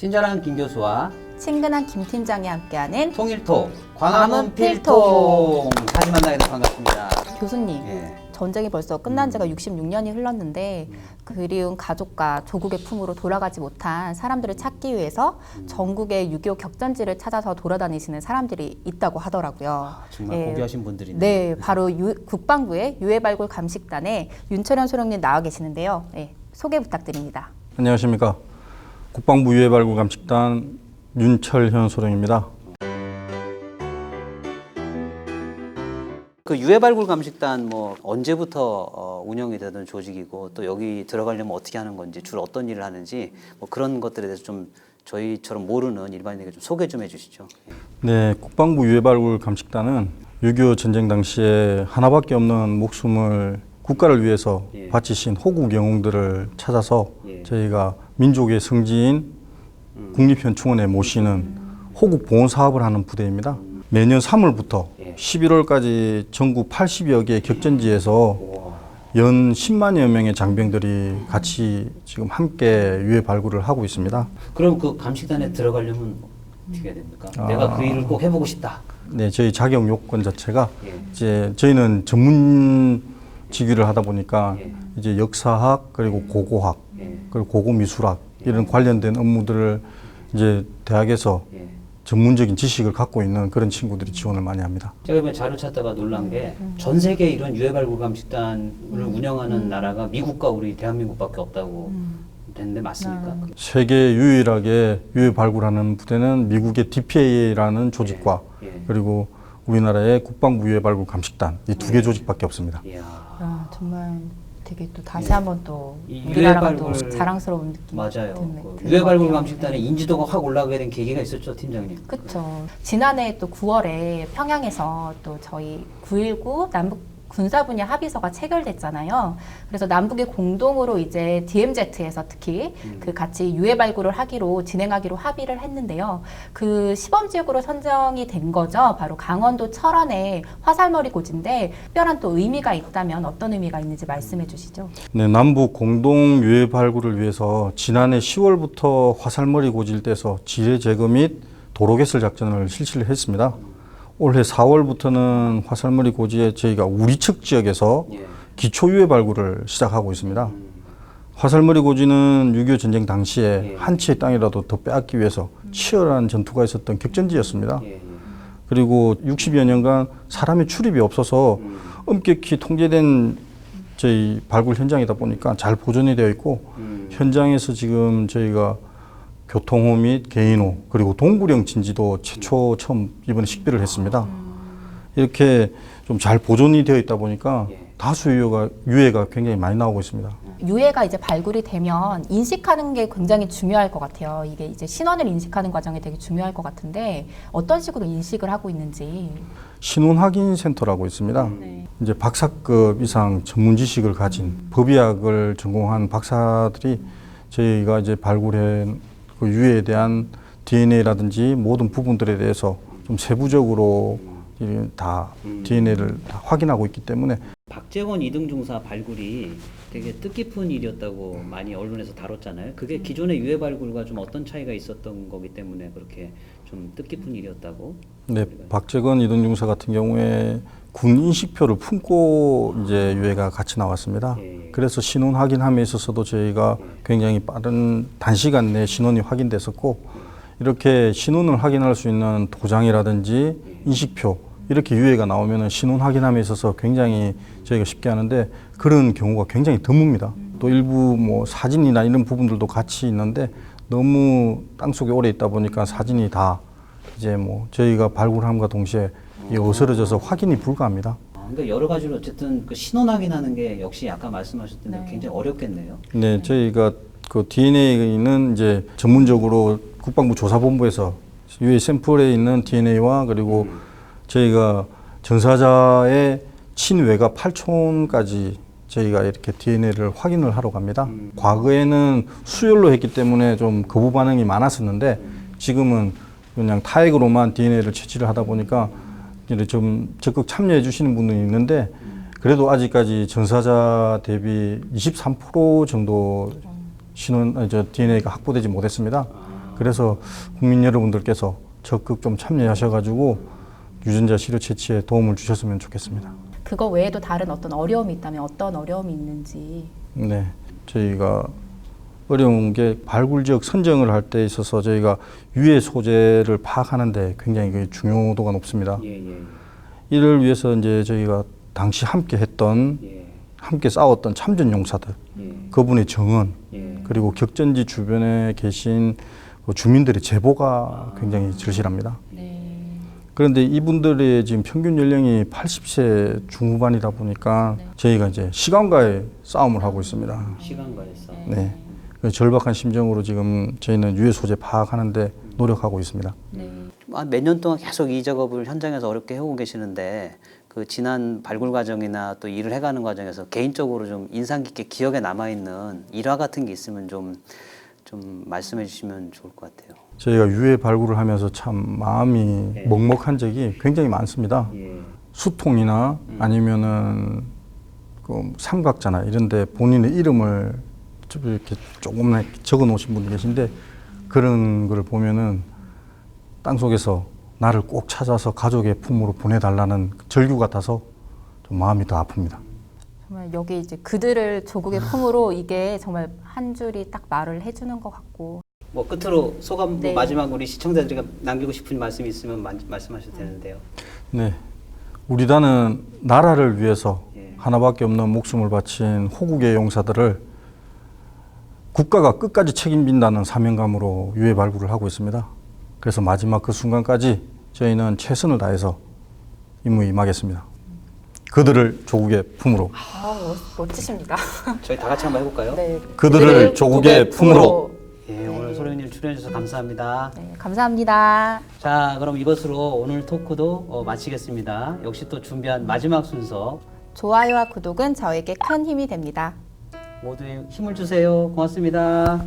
친절한 김 교수와 친근한 김 팀장이 함께하는 통일톡 광화문 광화문 필통 다시 만나게 돼서 반갑습니다. 교수님. 예. 전쟁이 벌써 끝난 지가 66년이 흘렀는데 그리운 가족과 조국의 품으로 돌아가지 못한 사람들을 찾기 위해서 전국의 6.25 격전지를 찾아서 돌아다니시는 사람들이 있다고 하더라고요. 정말 예. 고귀하신 분들이네. 네, 바로 유- 국방부의 유해발굴 감식단에 윤철현 소령님 나와 계시는데요. 네, 소개 부탁드립니다. 안녕하십니까. 국방부 유해발굴 감식단 윤철현 소령입니다. 그 유해발굴 감식단 뭐 언제부터 어, 운영이 되던 조직이고 또 여기 들어가려면 어떻게 하는 건지 주로 어떤 일을 하는지 뭐 그런 것들에 대해서 좀 저희처럼 모르는 일반인에게 좀 소개 좀 해주시죠. 예. 네, 국방부 유해발굴 감식단은 6.25 전쟁 당시에 하나밖에 없는 목숨을 국가를 위해서 예. 바치신 호국 영웅들을 찾아서 예. 저희가 민족의 성지인 국립현충원에 모시는 호국 보훈 사업을 하는 부대입니다. 매년 3월부터 예. 11월까지 전국 80여 개 격전지에서 연 10만여 명의 장병들이 같이 지금 함께 유해 발굴을 하고 있습니다. 그럼 그 감식단에 들어가려면 어떻게 해야 됩니까? 아. 내가 그 일을 꼭 해보고 싶다. 네, 저희 자격 요건 자체가 예. 이제 저희는 전문 직위를 하다 보니까 예. 이제 역사학 그리고 고고학 예. 그리고 고고 미술학 이런 관련된 업무들을 이제 대학에서 예. 전문적인 지식을 갖고 있는 그런 친구들이 지원을 많이 합니다. 제가 이번에 자료 찾다가 놀란 게 전 세계 이런 유해발굴 감 식단을 운영하는 나라가 미국과 우리 대한민국밖에 없다고 됐는데 맞습니까? 세계 유일하게 유해 발굴하는 부대는 미국의 DPA라는 조직과 예. 예. 그리고 우리나라의 국방부 유해 발굴 감식단 이 두 개 조직밖에 없습니다. 이야. 아, 정말 되게 또 다시 예. 한번 또 이 우리나라가 또 유해발굴- 자랑스러운 느낌 맞아요. 그 드는 유해발굴. 감식단의 인지도가 확 올라가게 된 계기가 있었죠, 팀장님. 그렇죠. 지난해 또 9월에 평양에서 또 저희 9.19 남북 군사 분야 합의서가 체결됐잖아요. 그래서 남북이 공동으로 이제 DMZ에서 특히 음. 그 같이 유해 발굴을 하기로 진행하기로 합의를 했는데요. 그 시범 지역으로 선정이 된 거죠. 바로 강원도 철원의 화살머리 고지인데 특별한 또 의미가 있다면 어떤 의미가 있는지 말씀해 주시죠. 네, 남북 공동 유해 발굴을 위해서 지난해 10월부터 화살머리 고지를 떼서 지뢰 제거 및 도로 개설 작전을 실시를 했습니다. 올해 4월부터는 화살머리 고지에 저희가 우리 측 지역에서 예. 기초 유해 발굴을 시작하고 있습니다. 음. 화살머리 고지는 6.25 전쟁 당시에 예. 한 치의 땅이라도 더 빼앗기 위해서 치열한 전투가 있었던 격전지였습니다. 예, 예. 그리고 60여 년간 사람의 출입이 없어서 음. 엄격히 통제된 저희 발굴 현장이다 보니까 잘 보존이 되어 있고 음. 현장에서 지금 저희가 교통호 및 개인호 그리고 동굴형 진지도 최초 처음 이번에 식별을 했습니다. 이렇게 좀 잘 보존이 되어 있다 보니까 예. 다수 유해가, 유해가 굉장히 많이 나오고 있습니다. 유해가 이제 발굴이 되면 인식하는 게 굉장히 중요할 것 같아요. 이게 이제 신원을 인식하는 과정이 되게 중요할 것 같은데 어떤 식으로 인식을 하고 있는지. 신원 확인 센터라고 있습니다. 네. 이제 박사급 이상 전문 지식을 가진 법의학을 전공한 박사들이 저희가 이제 발굴한 그 유해에 대한 DNA라든지 모든 부분들에 대해서 좀 세부적으로 이다 DNA를 다 확인하고 있기 때문에 박재원 이등 중사 발굴이 되게 뜻깊은 일이었다고 많이 언론에서 다뤘잖아요. 그게 기존의 유해 발굴과 좀 어떤 차이가 있었던 거기 때문에 그렇게 좀 뜻깊은 일이었다고. 네, 박재건 이등 중사 같은 경우에 군 인식표를 품고 이제 유해가 같이 나왔습니다. 예. 그래서 신원 확인함에 있어서도 저희가 굉장히 빠른 단시간 내에 신원이 확인됐었고 이렇게 신원을 확인할 수 있는 도장이라든지 인식표 이렇게 유해가 나오면 신원 확인함에 있어서 굉장히 저희가 쉽게 하는데 그런 경우가 굉장히 드뭅니다. 또 일부 뭐 사진이나 이런 부분들도 같이 있는데 너무 땅속에 오래 있다 보니까 사진이 다 이제 뭐 저희가 발굴함과 동시에 이 어스러져서 확인이 불가합니다. 아, 그러니까 여러 가지로 어쨌든 그 신원 확인하는 게 역시 아까 말씀하셨던 대로 네. 굉장히 어렵겠네요. 네, 저희가 그 DNA는 이제 전문적으로 국방부 조사본부에서 유해 샘플에 있는 DNA와 그리고 저희가 전사자의 친외가 8촌까지 저희가 이렇게 DNA를 확인을 하러 갑니다. 과거에는 수혈로 했기 때문에 좀 거부 반응이 많았었는데 지금은 그냥 타액으로만 DNA를 채취를 하다 보니까 좀 적극 참여해 주시는 분들이 있는데 그래도 아직까지 전사자 대비 23% 정도 신원 아니, 저 DNA가 확보되지 못했습니다. 그래서 국민 여러분들께서 적극 좀 참여하셔가지고 유전자 치료 채취에 도움을 주셨으면 좋겠습니다. 그거 외에도 다른 어떤 어려움이 있다면 어떤 어려움이 있는지. 네, 저희가 어려운 게 발굴 지역 선정을 할 때 있어서 저희가 유해 소재를 파악하는데 굉장히 그 중요도가 높습니다. 예, 예, 이를 위해서 이제 저희가 당시 함께 했던 예, 함께 싸웠던 참전 용사들 예, 그분의 정언 예. 그리고 격전지 주변에 계신 그 주민들의 제보가 굉장히 절실합니다. 네. 그런데 이분들의 지금 평균 연령이 80세 중후반이다 보니까 저희가 이제 시간과의 싸움을 하고 있습니다. 시간과에서. 네. 그 절박한 심정으로 지금 저희는 유해 소재 파악하는데 노력하고 있습니다. 네. 몇년 동안 계속 이 작업을 현장에서 어렵게 해오고 계시는데 그 지난 발굴 과정이나 또 일을 해가는 과정에서 개인적으로 좀 인상 깊게 기억에 남아 있는 일화 같은 게 있으면 좀좀 말씀해 주시면 좋을 것 같아요. 저희가 유해 발굴을 하면서 참 마음이 네. 먹먹한 적이 굉장히 많습니다. 예, 수통이나 아니면은 그 삼각자나 이런데 본인의 이름을 좀 이렇게 조금 적어 놓으신 분이 계신데 그런 걸 보면은 땅 속에서 나를 꼭 찾아서 가족의 품으로 보내달라는 절규 같아서 좀 마음이 더 아픕니다. 정말 여기 이제 그들을 조국의 품으로 이게 정말 한 줄이 딱 말을 해주는 것 같고. 뭐 끝으로 소감 뭐 네. 마지막 우리 시청자들이 남기고 싶은 말씀이 있으면 마- 말씀하셔도 되는데요. 네. 우리 단은 나라를 위해서 예. 하나밖에 없는 목숨을 바친 호국의 용사들을 국가가 끝까지 책임진다는 사명감으로 유해 발굴을 하고 있습니다. 그래서 마지막 그 순간까지 저희는 최선을 다해서 임무에 임하겠습니다. 그들을 조국의 품으로. 아, 멋, 멋지십니다. 저희 다 같이 한번 해볼까요? 네. 그들을 조국의 품으로. 예, 오늘 소령님 출연해 주셔서 감사합니다. 네, 감사합니다. 자, 그럼 이것으로 오늘 토크도 어, 마치겠습니다. 역시 또 준비한 마지막 순서 좋아요와 구독은 저에게 큰 힘이 됩니다. 모두 힘을 주세요. 고맙습니다.